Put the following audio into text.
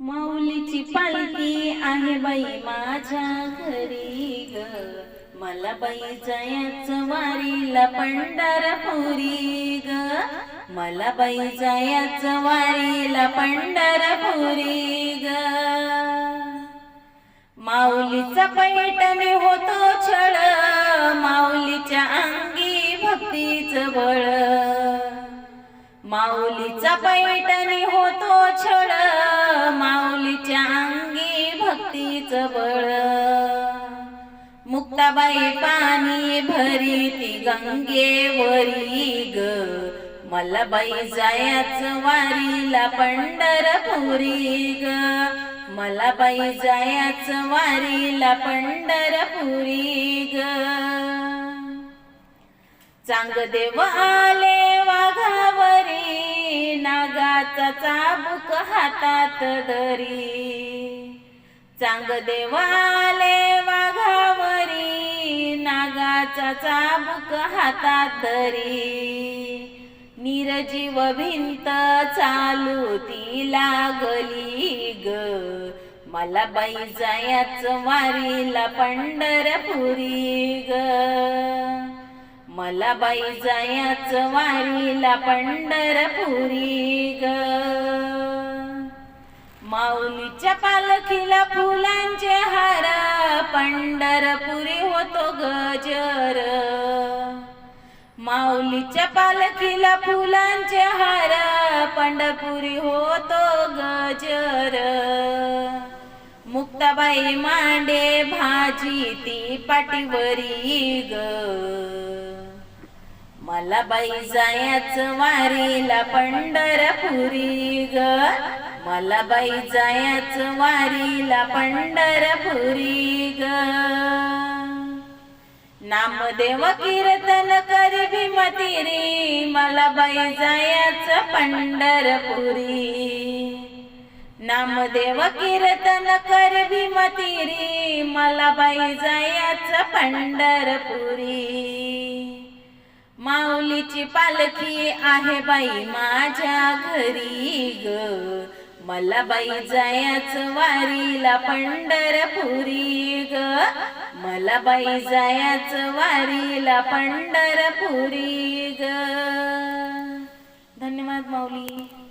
माऊलीची पालखी आहे बाई माझ्या घरी ग. मला बाई जायच वारीला पंढरपुरी ग. मला बाई जायच वारीला पंढरपुरी ग. माऊलीचा पैठणी होतो छळ माऊलीच्या अंगी भक्तीच बळ. माऊलीचा पैठणी होतो छळ माऊलीच्या अंगी भक्तीचं बळ. मुक्ताबाई पाणी भरी ती गंगेवरी ग. मला बाई जायचं वारीला पंढरपुरी ग. मला बाई जायचं वारीला पंढरपुरी ग. चांगदेव आले नागाचा चाबूक हातात धरी. चांग देवाले वाघावरी नागाचा चाबुक हातात धरी. निरजीव भिंत चालू ती लागली ग. मला बाई जायाच वारीला पंढरपुरी ग. मला बाई जायाच वारीला पंढरपुरी ग. माऊलीच्या पालखीला फुलांचे हार पंढरपुरी होतो गजर. माऊलीच्या पालखीला फुलांचे हार पंढरपुरी होतो गजर. मुक्ताबाई मांडे भाजी ती पाटीवरी ग. मला बाई जायचं वारीला पंढरपुरी ग. मला बाई जायचं वारीला पंढरपुरी ग. नामदेव कीर्तन करी भीमतिरी मला बाई जायचं पंढरपुरी. नामदेव कीर्तन कर भीमतिरी मला बाई जायचं पंढरपुरी. माऊलीची पालखी आहे बाई माझ्या घरी ग. मला बाई जायचं वारीला पंढरपुरी ग. मला बाई जायचं वारीला पंढरपुरी ग. धन्यवाद माऊली.